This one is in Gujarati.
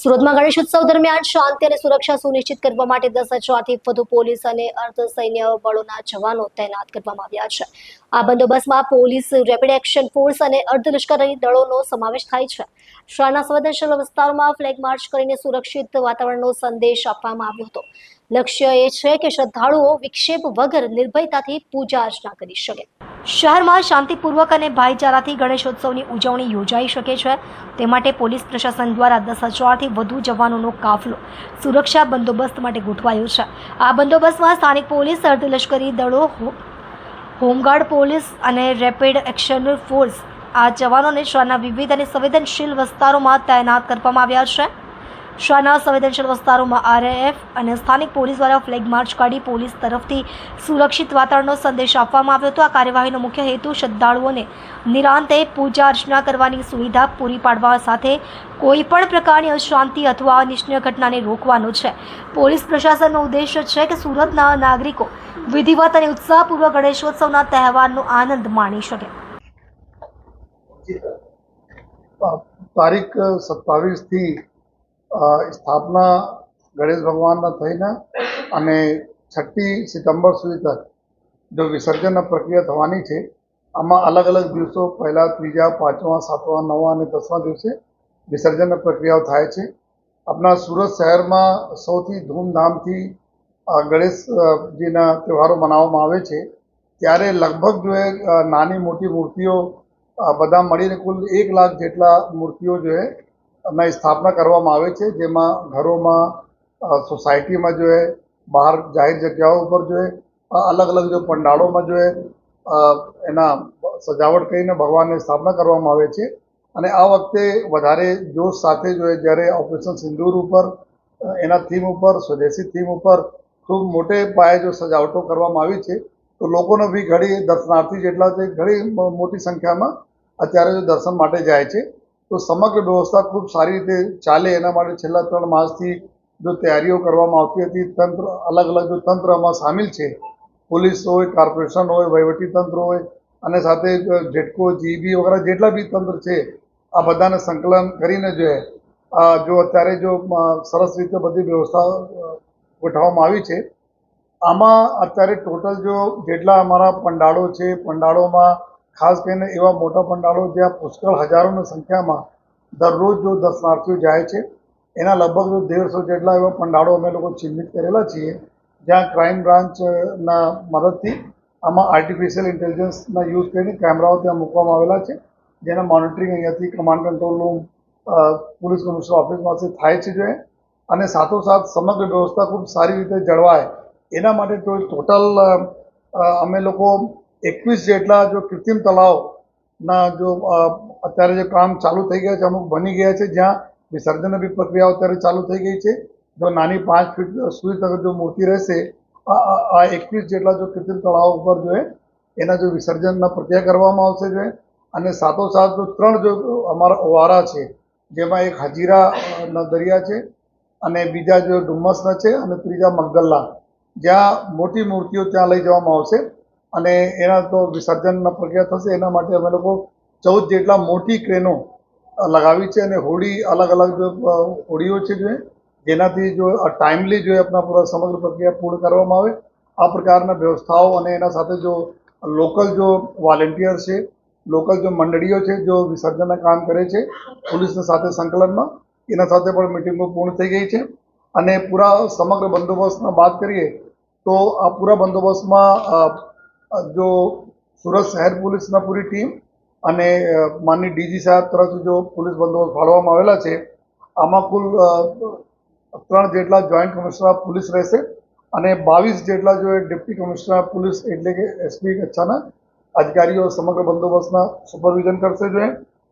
સુરતમાં ગણેશ ઉત્સવ દરમિયાન શાંતિ અને સુરક્ષા સુનિશ્ચિત કરવા માટે દસ હજારથી વધુ પોલીસ અને અર્ધ સૈન્ય બળોના જવાનો તૈનાત કરવામાં આવ્યા છે. આ બંદોબસ્તમાં પોલીસ રેપિડ એક્શન ફોર્સ અને અર્ધલશ્કરી દળોનો સમાવેશ થાય છે. શહેરના સંવેદનશીલ વિસ્તારોમાં ફ્લેગ માર્ચ કરીને સુરક્ષિત વાતાવરણનો સંદેશ આપવામાં આવ્યો હતો. લક્ષ્ય એ છે કે શ્રદ્ધાળુઓ વિક્ષેપ વગર નિર્ભયતાથી પૂજા અર્ચના કરી શકે. શહેરમાં શાંતિપૂર્વક અને ભાઈચારાથી ગણેશોત્સવની ઉજવણી યોજાઈ શકે છે. તે માટે પોલીસ પ્રશાસન દ્વારા દસ હજારથી વધુ જવાનોનો કાફલો સુરક્ષા બંદોબસ્ત માટે ગોઠવાયો છે. આ બંદોબસ્તમાં સ્થાનિક પોલીસ, અર્ધલશ્કરી દળો હોમગાર્ડ પોલીસ અને રેપિડ એક્શન ફોર્સ આ જવાનોને શહેરના વિવિધ અને સંવેદનશીલ વિસ્તારોમાં તૈનાત કરવામાં આવ્યા છે. શહેરના સંવેદનશીલ વિસ્તારોમાં આરએએફ અને સ્થાનિક પોલીસ દ્વારા ફ્લેગ માર્ચ કાઢી પોલીસ તરફથી સુરક્ષિત વાતાવરણનો સંદેશ આપવામાં આવ્યો હતો. આ કાર્યવાહીનો મુખ્ય હેતુ શ્રદ્ધાળુઓને નિરાંતે પૂજા અર્ચના કરવાની સુવિધા પૂરી પાડવા સાથે કોઈ પણ પ્રકારની અશાંતિ અથવા અનિચ્છનીય ઘટનાને રોકવાનો છે. પોલીસ પ્રશાસનનો ઉદ્દેશ્ય છે કે સુરતના નાગરિકો વિધિવત અને ઉત્સાહપૂર્વક ગણેશોત્સવના તહેવારનો આનંદ માણી શકે. તારીખ સત્તાવીસથી સ્થાપના ગણેશ ભગવાનના થઈને અને છઠ્ઠી સપ્ટેમ્બર સુધી તક જો વિસર્જન પ્રક્રિયા થવાની છે, આમાં અલગ અલગ દિવસો, પહેલાં, ત્રીજા, પાંચમા, સાતમા, નવમા અને દસમા દિવસે વિસર્જનની પ્રક્રિયાઓ થાય છે. આપણા સુરત શહેરમાં સૌથી ધૂમધામથી ગણેશજીના તહેવારો મનાવવામાં આવે છે. ત્યારે લગભગ જો નાની મોટી મૂર્તિઓ બધા મળીને કુલ એક લાખ જેટલા મૂર્તિઓ જો એ સ્થાપના કરવામાં આવે છે, જેમાં ઘરોમાં સોસાયટીમાં જો એ, બહાર જાહેર જગ્યાઓ ઉપર જો એ અલગ અલગ જો પંડાળોમાં જો એ એના સજાવટ કરીને ભગવાનની સ્થાપના કરવામાં આવે છે. અને આ વખતે વધારે જોશ સાથે જો એ જ્યારે ઓપરેશન સિંદૂર ઉપર એના થીમ ઉપર, સ્વદેશી થીમ ઉપર ખૂબ મોટે પાયે જો સજાવટો કરવામાં આવી છે, તો લોકોને બી ઘણી દર્શનાર્થી જેટલા છે ઘણી મોટી સંખ્યામાં અત્યારે જો દર્શન માટે જાય છે. તો સમગ્ર વ્યવસ્થા ખૂબ સારી રીતે ચાલે. એના માટે છેલ્લા ત્રણ માસથી જો તૈયારીઓ કરવામાં આવતી હતી, તંત્ર અલગ અલગ જો તંત્ર આમાં સામેલ છે. પોલીસ હોય, કોર્પોરેશન હોય, વહીવટી તંત્ર હોય અને સાથે જેટકો જીબી વગેરે જેટલા બી તંત્ર છે, આ બધાને સંકલન કરીને જો જો અત્યારે જો સરસ રીતે બધી વ્યવસ્થા ગોઠવવામાં આવી છે. આમાં અત્યારે ટોટલ જો જેટલા અમારા પંડાળો છે, પંડાળોમાં ખાસ કરીને એવા મોટા પંડાળો જ્યાં પુષ્કળ હજારોની સંખ્યામાં દરરોજ જો દર્શનાર્થીઓ જાય છે, એના લગભગ જો દેડસો જેટલા એવા પંડાળો અમે લોકો ચિહ્નિત કરેલા છીએ, જ્યાં ક્રાઇમ બ્રાન્ચના મદદથી આમાં આર્ટિફિશિયલ ઇન્ટેલિજન્સના યુઝ કરીને કેમેરાઓ ત્યાં મૂકવામાં આવેલા છે, જેના મોનિટરિંગ અહીંયાથી command control room police commissioner ઓફિસમાંથી થાય છે જોઈએ. અને સાથોસાથ સમગ્ર વ્યવસ્થા ખૂબ સારી રીતે જળવાય એના માટે ટોટલ અમે લોકો એકવીસ જેટલા જો કૃત્રિમ તળાવના જો અત્યારે જે કામ ચાલુ થઈ ગયા છે, અમુક બની ગયા છે, જ્યાં વિસર્જનની બી પ્રક્રિયાઓ અત્યારે ચાલુ થઈ ગઈ છે જો નાની પાંચ ફીટ સુધી તક જો મૂર્તિ રહેશે, આ એકવીસ જેટલા જો કૃત્રિમ તળાવ ઉપર જો એના જો વિસર્જનના પ્રક્રિયા કરવામાં આવશે જો એ. અને સાથોસાથ જો ત્રણ જો અમારા ઓવારા છે, જેમાં એક હજીરાના દરિયા છે, અને બીજા જો ડુમ્મસના છે, અને ત્રીજા મગદલ્લા જ્યાં મોટી મૂર્તિઓ ત્યાં લઈ જવામાં આવશે અને એના તો વિસર્જનના પ્રક્રિયા થશે, એના માટે અમે લોકો ચૌદ જેટલા મોટી ક્રેનો લગાવી છે અને હોડી અલગ અલગ હોડીઓ છે જે, જેનાથી જો ટાઈમલી જો આપણા પૂરા સમગ્ર પ્રક્રિયા પૂર્ણ કરવામાં આવે, આ પ્રકારના વ્યવસ્થાઓ અને એના સાથે જો લોકલ જો વોલેન્ટિયર છે લોકલ જો મંડળીઓ છે, જો વિસર્જનના કામ કરે છે, પોલીસની સાથે સંકલનમાં, એના સાથે પણ મિટિંગો પૂર્ણ થઈ ગઈ છે. અને પૂરા સમગ્ર બંદોબસ્તમાં વાત કરીએ, તો આ પૂરા બંદોબસ્તમાં જો સુરત શહેર પોલીસના પૂરી ટીમ અને માનની ડીજી સાહેબ તરફથી જો પોલીસ બંદોબસ્ત ફાળવવામાં આવેલા છે, આમાં કુલ ત્રણ જેટલા જોઈન્ટ કમિશનર પોલીસ રહેશે અને બાવીસ જેટલા જો ડેપ્ટી કમિશનર પોલીસ એટલે કે એસપી કચ્છાના અધિકારીઓ સમગ્ર બંદોબસ્તના સુપરવિઝન કરશે જો એ.